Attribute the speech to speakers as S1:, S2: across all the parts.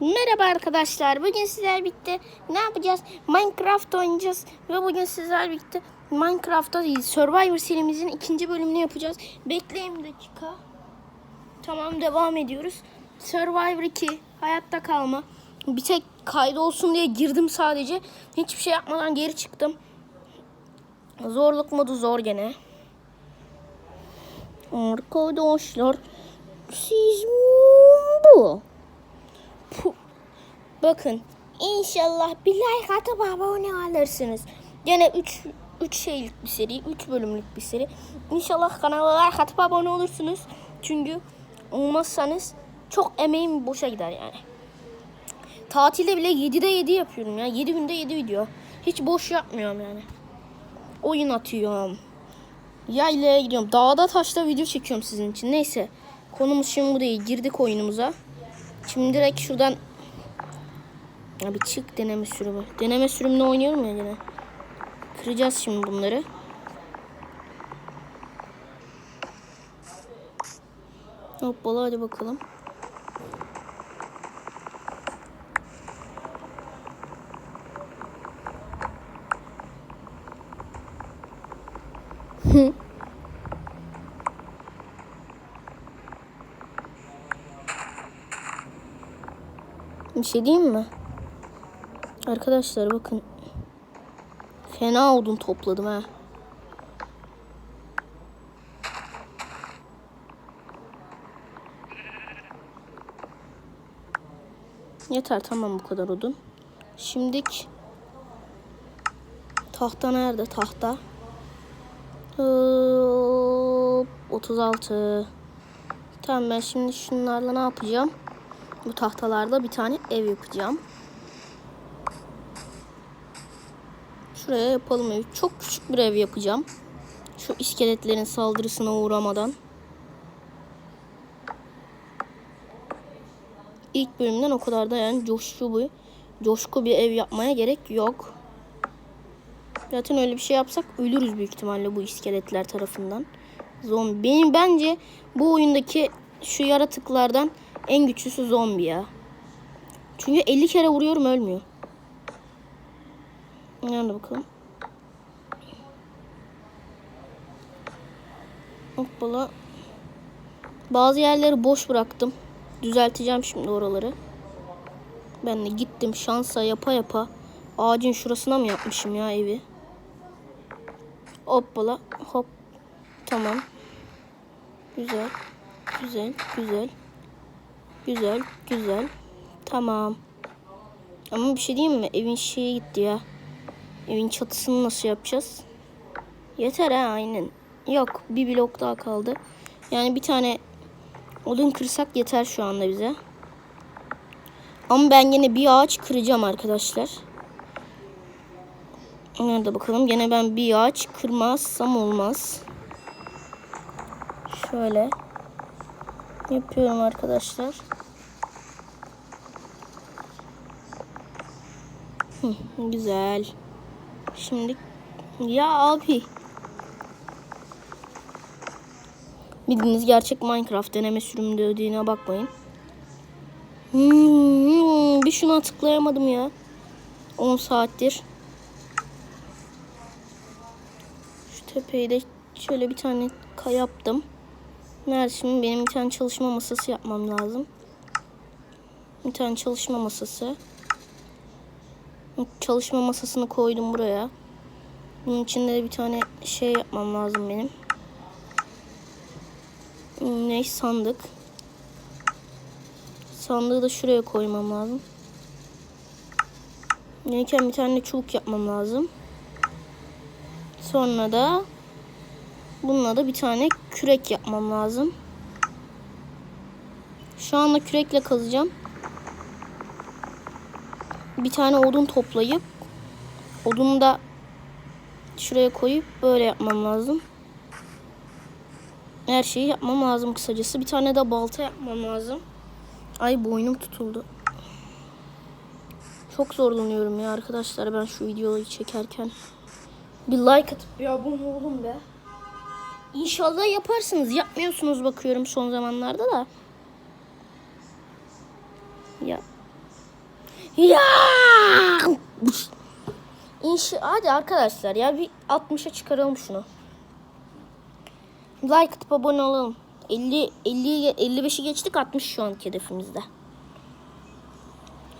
S1: Merhaba arkadaşlar. Bugün sizler birlikte ne yapacağız? Minecraft oynayacağız ve bugün sizler birlikte Minecraft'ta Survivor serimizin ikinci bölümünü yapacağız. Bekleyin bir dakika. Tamam devam ediyoruz. Survivor 2 hayatta kalma. Bir tek kaydı olsun diye girdim sadece. Hiçbir şey yapmadan geri çıktım. Zorluk modu zor gene. Arkadaşlar siz bu. Bakın inşallah bir like atıp abone alırsınız. Gene 3 3 şeylik bir seri, 3 bölümlük bir seri. İnşallah kanala like atıp abone olursunuz. Çünkü olmazsanız çok emeğim boşa gider yani. Tatilde bile 7'de 7 yapıyorum ya. 7 günde 7 video. Hiç boş yapmıyorum yani. Oyun atıyorum. Yaylaya gidiyorum. Dağda taşta video çekiyorum sizin için. Neyse. Konumuz şimdi bu değil. Girdik oyunumuza. Şimdi direkt şuradan ya bir çık deneme sürümü. Deneme sürümünü oynuyorum ya yine. Kıracağız şimdi bunları. Hoppala hadi bakalım. Bir şey diyeyim mi? Arkadaşlar bakın. Fena odun topladım ha. Yeter tamam bu kadar odun. Şimdik tahta nerede tahta? Hop, 36. Tamam ben şimdi şunlarla ne yapacağım? Bu tahtalarda bir tane ev yapacağım. Şuraya yapalım evi. Çok küçük bir ev yapacağım. Şu iskeletlerin saldırısına uğramadan. İlk bölümden o kadar da yani coşku bir, coşku bir ev yapmaya gerek yok. Zaten öyle bir şey yapsak ölürüz büyük ihtimalle bu iskeletler tarafından. Zombi. Benim bence bu oyundaki şu yaratıklardan en güçlüsü zombi ya. Çünkü 50 kere vuruyorum ölmüyor. Nerede bakalım. Hoppala. Bazı yerleri boş bıraktım. Düzelteceğim şimdi oraları. Ben de gittim şansa yapa yapa. Ağacın şurasına mı yapmışım ya evi? Hoppala hop. Tamam. Güzel. Güzel. Güzel. Güzel. Güzel. Tamam. Ama bir şey diyeyim mi? Evin şeyi gitti ya. Evin çatısını nasıl yapacağız? Yeter ha aynen. Yok bir blok daha kaldı. Yani bir tane odun kırsak yeter şu anda bize. Ama ben yine bir ağaç kıracağım arkadaşlar. Nerede bakalım? Gene ben bir ağaç kırmazsam olmaz. Şöyle yapıyorum arkadaşlar. Güzel. Şimdi ya abi. Bildiğiniz gerçek Minecraft deneme sürümünde ödediğine bakmayın. Hmm, bir şuna tıklayamadım ya. 10 saattir. Şu tepeyi de şöyle bir tane yaptım. Nerede şimdi benim bir tane çalışma masası yapmam lazım. Bir tane çalışma masası. Çalışma masasını koydum buraya. Bunun içinde de bir tane şey yapmam lazım benim. Ne sandık. Sandığı da şuraya koymam lazım. Neyken bir tane çubuk yapmam lazım. Sonra da bununla da bir tane kürek yapmam lazım. Şu anda kürekle kazacağım. Bir tane odun toplayıp odunu da şuraya koyup böyle yapmam lazım. Her şeyi yapmam lazım kısacası. Bir tane de balta yapmam lazım. Ay boynum tutuldu. Çok zorlanıyorum ya arkadaşlar ben şu videoyu çekerken. Bir like atıp bir abone olun be. İnşallah yaparsınız. Yapmıyorsunuz bakıyorum son zamanlarda da. Ya Ya! İnşa hadi arkadaşlar ya bir 60'a çıkaralım şunu. Like atıp abone olalım. 50 50 55'i geçtik 60 şu anki hedefimizde.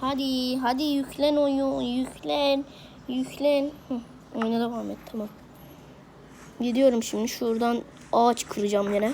S1: Hadi hadi yüklen oyun yüklen yüklen. Hı, oyuna devam et tamam. Gidiyorum şimdi şuradan ağaç kıracağım yine.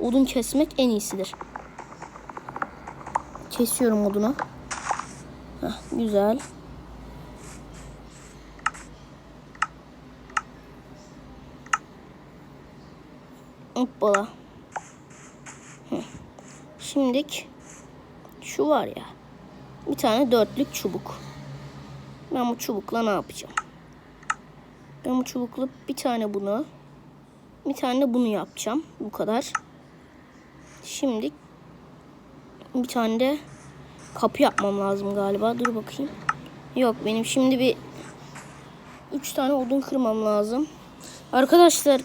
S1: Odun kesmek en iyisidir. Kesiyorum odunu. Heh, güzel. Hoppala. Şimdilik şu var ya. Bir tane dörtlük çubuk. Ben bu çubukla ne yapacağım? Ben bu çubukla bir tane bunu, bir tane de bunu yapacağım. Bu kadar. Şimdi bir tane de kapı yapmam lazım galiba. Dur bakayım. Yok benim şimdi bir üç tane odun kırmam lazım. Arkadaşlar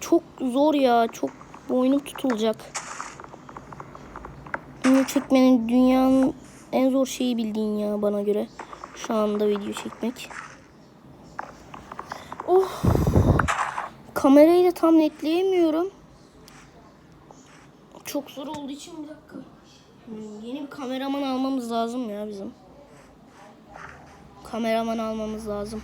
S1: çok zor ya. Çok boynum tutulacak. Bunu çekmenin dünyanın en zor şeyi bildiğin ya bana göre. Şu anda video çekmek. Oh. Kamerayı da tam netleyemiyorum. Çok zor olduğu için bir dakika. Yeni bir kameraman almamız lazım ya bizim. Kameraman almamız lazım.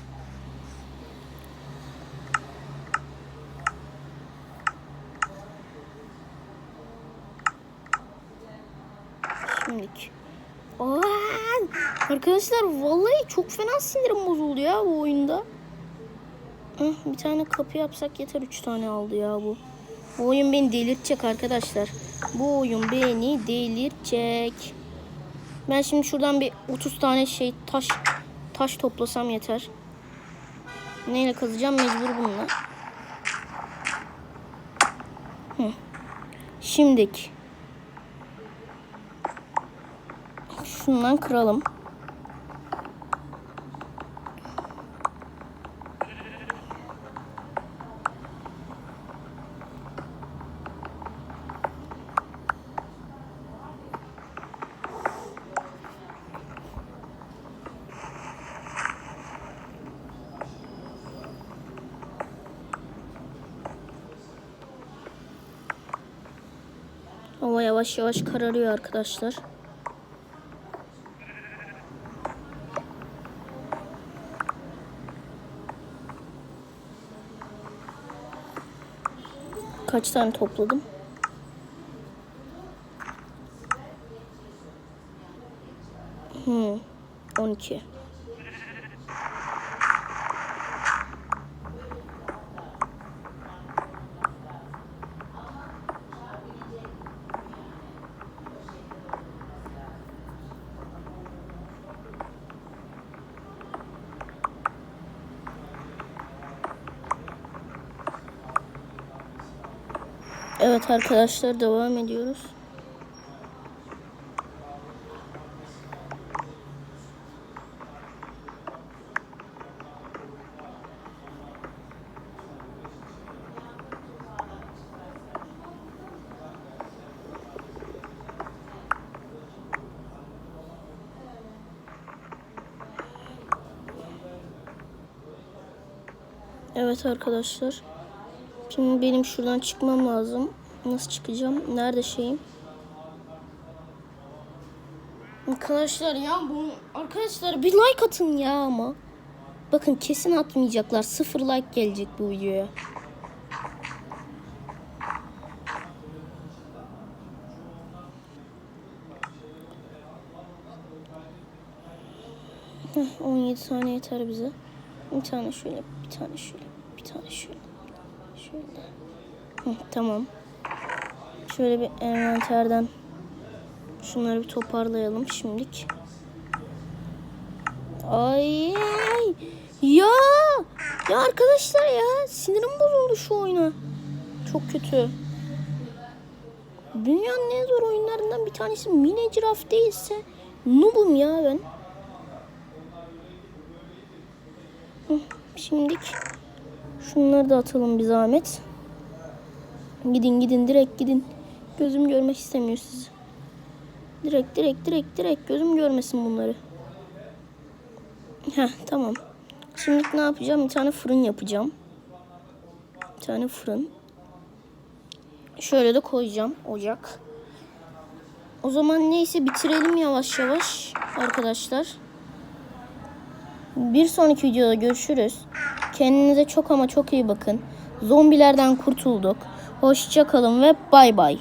S1: Şimdilik. Aa, arkadaşlar vallahi çok fena sinirim bozuldu ya bu oyunda. Bir tane kapı yapsak yeter. Üç tane aldı ya bu. Bu oyun beni delirtecek arkadaşlar. Bu oyun beni delirtecek. Ben şimdi şuradan bir 30 tane şey taş taş toplasam yeter. Neyle kazacağım mecbur bununla. Hı. Şimdik. Şundan kıralım. Yavaş yavaş kararıyor arkadaşlar. Kaç tane topladım? Hmm, 12. Evet arkadaşlar devam ediyoruz. Evet arkadaşlar. Şimdi benim şuradan çıkmam lazım. Nasıl çıkacağım? Nerede şeyim? Arkadaşlar ya bu arkadaşlar bir like atın ya ama. Bakın kesin atmayacaklar. Sıfır like gelecek bu videoya. Heh, 17 saniye yeter bize. Bir tane şöyle, bir tane şöyle, bir tane şöyle. Şöyle. Hı, tamam. Şöyle bir envanterden şunları bir toparlayalım şimdilik. Ay. Ya! Ya arkadaşlar ya sinirim bozuldu şu oyuna. Çok kötü. Dünyanın en zor oyunlarından bir tanesi Minecraft değilse noobum ya ben. Şimdilik şunları da atalım bir zahmet. Gidin gidin direkt gidin. Gözüm görmek istemiyor sizi. Direkt direkt direkt direkt gözüm görmesin bunları. Heh tamam. Şimdi ne yapacağım? Bir tane fırın yapacağım. Bir tane fırın. Şöyle de koyacağım ocak. O zaman neyse bitirelim yavaş yavaş arkadaşlar. Bir sonraki videoda görüşürüz. Kendinize çok ama çok iyi bakın. Zombilerden kurtulduk. Hoşça kalın ve bay bay.